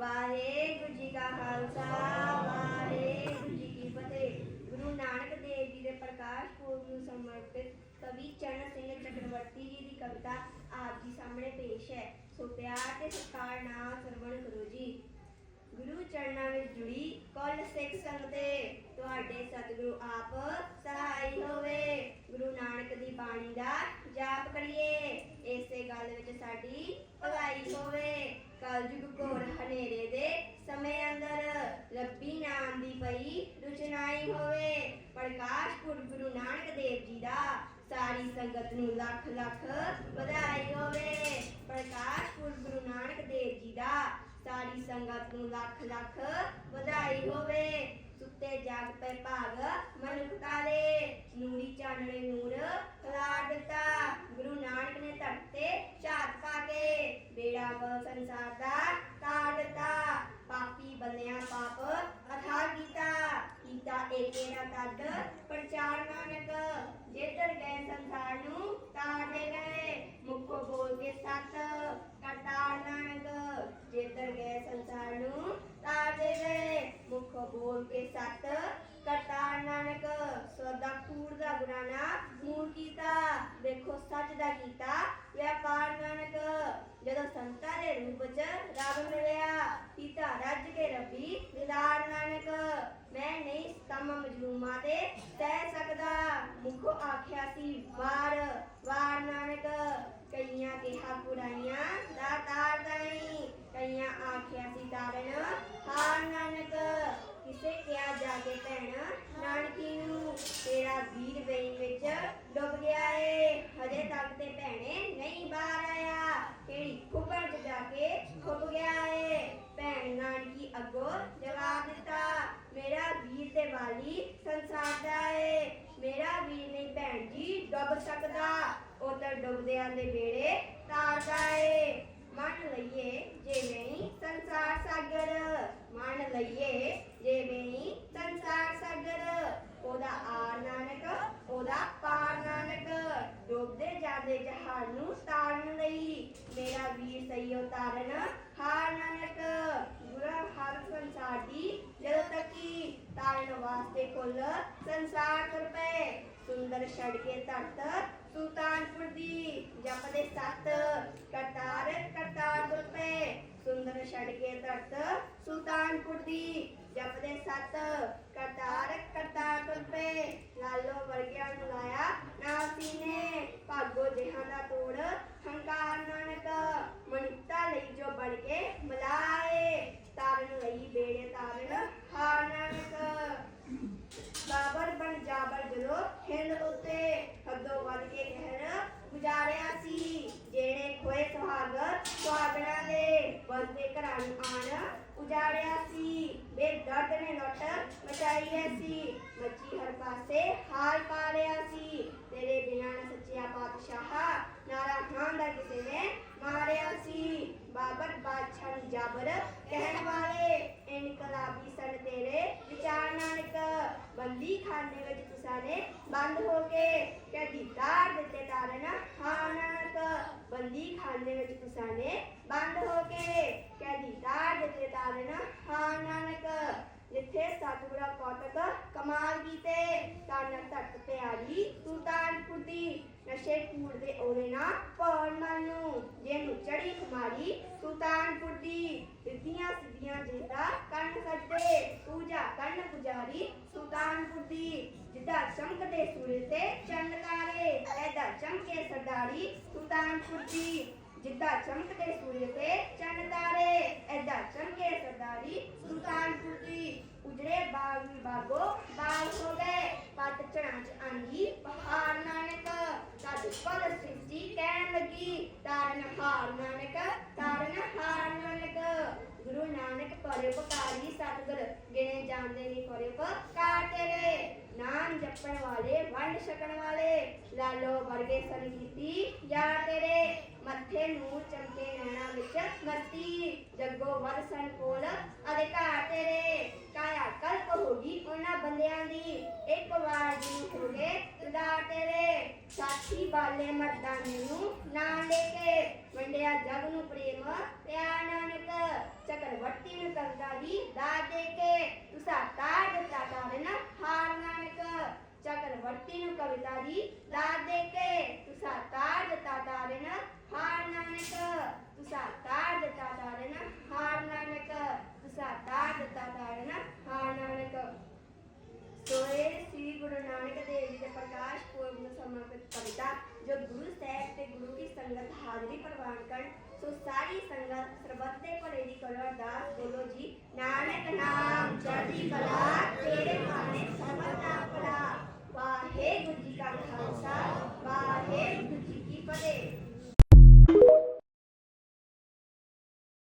ਵਾਹਿਗੁਰੂ ਜੀ ਕਾ ਖਾਲਸਾ, ਵਾਹਿਗੁਰੂ ਜੀ ਕੀ ਫਤਿਹ। ਗੁਰੂ ਨਾਨਕ ਦੇਵ ਜੀ ਦੇ ਪ੍ਰਕਾਸ਼ ਪੁਰਬ ਨੂੰ ਸਮਰਪਿਤ ਕਵੀ ਚਰਨ ਸਿੰਘ ਚੱਕਰਵਰਤੀ ਜੀ ਦੀ ਕਵਿਤਾ ਆਪ ਜੀ ਸਾਹਮਣੇ ਪੇਸ਼ ਹੈ। ਸੋ ਪਿਆਰ ਤੇ ਸਤਿਕਾਰ ਨਾਲ ਸਰਵਣ ਕਰੋ ਜੀ। ਗੁਰੂ ਚਰਨਾਂ ਵਿੱਚ ਜੁੜੀ ਕੁੱਲ ਸਿੱਖ ਸੰਗਤੇ ਤੁਹਾਡੇ ਸਤਿਗੁਰੂ ਆਪ ਸਹਾਈ ਹੋਵੇ। ਗੁਰੂ ਨਾਨਕ ਦੀ ਬਾਣੀ ਦਾ ਜਾਪ ਕਰੀਏ। ਇਸੇ ਗੱਲ ਵਿੱਚ ਸਾਡੀ ਕਲਯੁਗ ਘੋਰ ਹਨੇਰੇ ਦੇ ਸਮੇਂ ਅੰਦਰ ਰੱਬੀ ਨਾਮ ਦੀ ਪਈ ਰੁਚਨਾਈ ਹੋਵੇ। ਪ੍ਰਕਾਸ਼ ਪੁਰਬ ਗੁਰੂ ਨਾਨਕ ਦੇਵ ਜੀ ਦਾ ਸਾਰੀ ਸੰਗਤ ਨੂੰ ਲੱਖ ਲੱਖ ਵਧਾਈ ਹੋਵੇ। ਪ੍ਰਕਾਸ਼ ਪੁਰਬ ਗੁਰੂ ਨਾਨਕ ਦੇਵ ਜੀ ਦਾ ਸਾਰੀ ਸੰਗਤ ਨੂੰ ਲੱਖ ਲੱਖ ਵਧਾਈ ਹੋਵੇ। ਸੁੱਤੇ ਜਾਗ ਪੈ ਭਾਗ ਮਨੁੱਖਤਾ ਦੇ ਨੂਰੀ ਚਾਨਣੇ ਨੂਰ ਖਿਲਾਰ ਦਿੱਤਾ ਗੁਰੂ ਨਾਨਕ ਨੇ ਧਰਤ ਤੇ ਝਾਤ ਪਾ ਕੇ ਬੇੜਾ ਵ ਸੰਸਾਰ ਦਾ ਤਾਰ ਦਿੱਤਾ ਪਾਪੀ ਬੰਦਿਆਂ ਪਾਪ ਅਥਾ ਕੀਤਾ ਕੀਤਾ ਏਕੇ ਨਾ ਤੱਦ ਪ੍ਰਚਾਰ ਨਾਨਕ ਜੇਦਰ ਗਏ ਸੰਸਾਰ ਨੂੰ ਤਾਰਦੇ ਗਏ। ਮੁਖੋ ਬੋਲ ਕੇ ਸਤ, ਕਰਤਾਰ ਨਾਨਕ ਜੇਦਰ ਗਏ ਸੰਸਾਰ ਨੂੰ ਤਾਰਦੇ ਗਏ। ਮੁਖੋ ਬੋਲ ਕੇ ਸਤ, ਕਰਤਾਰ ਨਾਨਕ। ਸਦਾ ਕੂੜ ਦਾ ਗੁਨਾਨਾ ਮੂਲ ਕੀਤਾ। ਦੇਖੋ ਸੱਚ ਦਾ ਕੀਤਾ। ਵਪਾਰ ਨਾਨਕ, ਜਦੋਂ ਸੰਤਾਂ ਦੇ ਰੂਪ ਚ ਰੱਬ ਮਿਲਿਆ, ਪਿਤਾ ਰੱਜ ਕੇ ਰੱਬੀ ਦਿਦਾਰ ਨਹੀਂ ਮਜਲੂਮਾਂ ਤੇ ਸਹਿ ਸਕਦਾ। ਮੁਖੋ ਆਖਿਆ ਸੀ, ਵਾਰ ਵਾਰ ਨਾਨਕ, ਕਈਆਂ ਕਿਹਾ ਬੁਰਾਈਆਂ ਦਾ ਤਾਰ ਦਾਈ ਕਈਆਂ ਆਖਿਆ ਸੀ ਤਾਰਨ ਹਾਰ ਨਾਨਕ ਕਿਸੇ ਕਿਹਾ ਜਾ ਕੇ ਭੈਣ ਨਾਨਕੀ ਨੂੰ ਤੇਰਾ ਵੀਰ ਵੇਈ ਵਿੱਚ ਡੁੱਬ ਗਿਆ ਏ ਹਜੇ ਤੱਕ ਤੇ ਭੈਣੇ ਨਹੀਂ ਬਾਹਰ ਆਇਆ ਕਿਹੜੀ ਖੁੱਬਰ ਚ ਜਾ ਕੇ ਖੁੱਬ ਗਿਆ ਏ ਭੈਣ ਨਾਨਕੀ ਅੱਗੋਂ ਜਵਾਬ ਦਿੱਤਾ ਮੇਰਾ ਵੀਰ ਤੇ ਵਾਲੀ ਸੰਸਾਰ ਦਾ ਏ ਮੇਰਾ ਵੀਰ ਨਹੀਂ ਭੈਣ ਜੀ ਡੁੱਬ ਸਕਦਾ। ਉਧਰ ਡੁੱਬਦਿਆਂ ਦੇ ਵੇੜੇ ਤਾਰਦਾ ਏ ਮੰਨ ਲਈਏ ਜੇ ਨਹੀਂ, ਸੰਸਾਰ ਸਾਗਰ। ਮੰਨ ਲਈਏ ਜੇ ਨਹੀਂ, ਸੰਸਾਰ ਸਾਗਰ। ਉਹਦਾ ਆਰ ਨਾਨਕ, ਉਹਦਾ ਪਾਰ ਨਾਨਕ। ਡੁੱਬਦੇ ਜਾਂਦੇ ਜਹਾਨ ਨੂੰ ਤਾਰਨ ਲਈ। ਮੇਰਾ ਵੀਰ ਸਹੀ ਉਤਾਰਨ ਹਾਰ ਨਾਨਕ ਗੁਰਾ ਹਰ ਸੰਸਾਰ ਦੀ ਜਦੋਂ ਤੱਕੀ ਤਾਰਨ ਵਾਸਤੇ ਕੁੱਲ ਸੰਸਾਰ ਤੁਰ ਪਏ ਸੁੰਦਰ ਛੜ ਕੇ ਧਰਤ ਸੁਲਤਾਨਪੁਰ ਦੀ ਜਪਦੇ ਸੱਤ ਕਰਤਾਰ ਕਰਤਾਰ ਤੁਰ ਪਏ ਸੁੰਦਰ ਛੱਡ ਕੇ ਧਰਤ ਸੁਲਤਾਨਪੁਰ ਦੀ ਜਪਦੇ ਸੱਤ ਕਰਤਾਰ ਕਰਤਾਰ ਤੁਰ ਪਏ ਲਾਲੋ ਵਰਗਿਆ ਨੂੰ ਲਾਇਆ ਨਾਸੀ ਨੇ ਭਾਗੋ ਜਿਹਾਂ ਦਾ ਤੋੜ ਹੰਕਾਰ ਨਾਨਕ ਮਨੁੱਖਤਾ ਲਈ ਜੋ ਬਣ ਕੇ ਬੁਲਾਏ ਤਾਰਨ ਲਈ ਬੇੜੇ ਤਾਰਨ ਹਾਰ ਨਾਨਕ ਬਾਬਰ ਬਣ ਜਾਬਰ ਜਦੋਂ ਹਿੰਦ ਉੱਤੇ ਹੱਦੋਂ ਵੱਧ ਕੇ ਕਹਿਰ ਗੁਜ਼ਾਰਿਆ ਸੀ ਜਿਹੜੇ ਖੋਏ ਸੁਹਾਗ ਸੁਹਾਗਣਾ ਦੇ ਬੰਦੇ ਘਰਾਂ ਨੂੰ ਆਣ ਉਜਾੜਿਆ ਸੀ। ਬੇ ਦਰਦ ਨੇ ਲੁੱਟ ਮਚਾਈ ਐ ਸੀ। ਮੱਚੀ ਹਰ ਪਾਸੇ ਹਾਲ ਪਾ ਰਿਆ ਸੀ ਤੇਰੇ ਬਿਨਾਂ ਨਾ ਸੱਚਿਆ ਪਾਤਸ਼ਾਹ ਨਾਰਾ ਖਾਨ ਦਾ ਕਿਸੇ ਨੇ ਮਾਰਿਆ ਸੀ ਬਾਬਰ ਬਾਦਸ਼ਾਹ ਨੂੰ ਜਾਬਰ ਕਹਿਣ ਵਾਲੇ ਇਨਕਲਾਬੀ ਸਨ ਤੇਰੇ ਵਿਚਾਰ ਨਾਨਕ ਬੰਦੀ ਖਾਨੇ ਵਿੱਚ ਤੁਸਾਂ ਬੰਦ ਹੋ ਕੇ ਕਦੀ ਤਾਰ ਦਿੱਤੇ ਤਾਰਨ ਹਾਂ ਨਾਨਕ ਬੰਦੀ ਖਾਨੇ ਵਿੱਚ ਤੁਸਾਂ ਬੰਦ ਹੋ ਕੇ ਕਦੀ ਤਾਰ ਦਿੱਤੇ ਤਾਰਨ ਹਾਂ ਜਿੱਥੇ ਸਤਿਗੁਰਾਂ ਕੌਤਕ ਕਮਾਲ ਕੀਤੇ ਤਨ ਧਰਤ ਪਿਆਰੀ, ਸੁਲਤਾਨਪੁਰ ਦੀ ਨਸ਼ੇ ਕੂੜ ਦੇ ਉਹਦੇ ਨਾਲ ਪੌਣ ਮਨ ਨੂੰ ਚੜੀ ਸੁਲਤਾਨਪੁਰ ਦੀ ਸਿੱਧੀਆਂ ਸਿੱਧੀਆਂ ਜਿਹਦਾ ਕੰਨ ਸੱਜਦੇ, ਪੂਜਾ ਕੰਨ ਪੁਜਾਰੀ ਸੁਲਤਾਨਪੁਰ ਦੀ ਜਿੱਦਾਂ ਚਮਕਦੇ ਸੂਰਜ ਤੇ ਚੰਨ ਤਾਰੇ ਐਦਾ ਚਮਕੇ ਸਰਦਾਰੀ ਸੁਲਤਾਨਪੁਰ ਦੀ ਜਿੱਦਾਂ ਚਮਕਦੇ ਸੂਰਜ ਤੇ ਚੰਨ ਤਾਰੇ ਐਦਾ ਚਮਕੇ ਸਰਦਾਰੀ ਸੁਲਤਾਨਪੁਰ ਦੀ ਉਜੜੇ ਬਾਗ ਬਾਗੋ ਬਾਗ ਹੋ ਗਏ ਪੱਤ ਝੜਾਂ ਚ ਆਂਦੀ ਪਹਾੜ ਨਾਨਕ ਤਦ ਪਦ ਸ੍ਰਿਸ਼ਟੀ ਕਹਿਣ ਲੱਗੀ, ਤਾਰਨ ਹਾਰ ਨਾਨਕ, ਤਾਰਨ ਹਾਰ ਨਾਨਕ। ਗੁਰੂ ਨਾਨਕ ਪਰਉਪਕਾਰੀ ਸਤਿਗੁਰ, ਗਿਣੇ ਜਾਂਦੇ ਨਹੀਂ ਪਰਉਪਕਾਰ ਤੇਰੇ। ਨਾਮ ਜਪਣ ਵਾਲੇ, ਵੰਡ ਛਕਣ ਵਾਲੇ, ਲਾਲੋ ਵਰਗੇ ਸੰਗੀਤੀ ਜਾ ਤੇਰੇ। ਮੱਥੇ ਨੂੰ ਚਮਕੇ ਨੈਣਾ ਵਿੱਚ ਮਤੀ, ਜੱਗੋ ਵਰ ਸਨ ਕੋਲ ਅਧਿਕਾਰ ਤੇਰੇ। ਕਾਇਆ ਕਲਪ ਹੋਗੀ ਉਹਨਾਂ ਬੰਦਿਆਂ ਦੀ ਇੱਕ ਵਾਰ ਜੀ ਹੋ ਗਏ ਤੁਦਾ ਤੇਰੇ ਸਾਥੀ ਬਾਲੇ ਮਰਦਾਨੇ ਨੂੰ ਨਾਂ ਲੈ ਕੇ ਵੰਡਿਆ ਜਗ ਨੂੰ ਪ੍ਰੇਮ, ਪਿਆਰ ਨਾਨਕ, ਚੱਕਰਵਰਤੀ ਕਵਿਤਾ ਦੀ ਦਾਦ ਦੇ ਕੇ ਤੁਸਾਂ ਤਾੜ ਦਿੱਤਾ ਤਾਰਨ ਹਾਰ ਨਾਨਕ, ਚਕਰਵਰਤੀ ਨੂੰ ਕਵਿਤਾ ਦੀ ਦਾਦ ਦੇ ਕੇ ਤੁਸਾਂ ਤਾੜ ਦਿੱਤਾ ਤਾਰਨ ਹਾਰ ਨਾਨਕ ਤੁਸਾਂ ਤਾੜ ਦਿੱਤਾ ਤਾਰਨ ਹਾਰ ਨਾਨਕ ਤੁਸਾਂ ਤਾੜ ਦਿੱਤਾ ਤਾਰਨ ਹਾਰ ਨਾਨਕ ਸੋ ਇਹ ਸ੍ਰੀ ਗੁਰੂ ਨਾਨਕ ਦੇਵ ਜੀ ਦੇ ਪ੍ਰਕਾਸ਼ ਪੁਰਬ ਨੂੰ ਸਮਰਪਿਤ ਜੋ ਗੁਰੂ ਸਾਹਿਬ ਤੇ ਗੁਰੂ ਕੀ ਸੰਗਤ ਹਾਜ਼ਰੀ ਪ੍ਰਵਾਨ ਕਰਨ, ਸੋ ਸਾਰੀ ਸੰਗਤ ਸਰਬੱਤ ਦੇ ਭਲੇ ਦੀ ਕਰੋ ਅਰਦਾਸ ਬੋਲੋ ਜੀ, ਨਾਨਕ ਨਾਮ ਚੜ੍ਹਦੀ ਕਲਾ।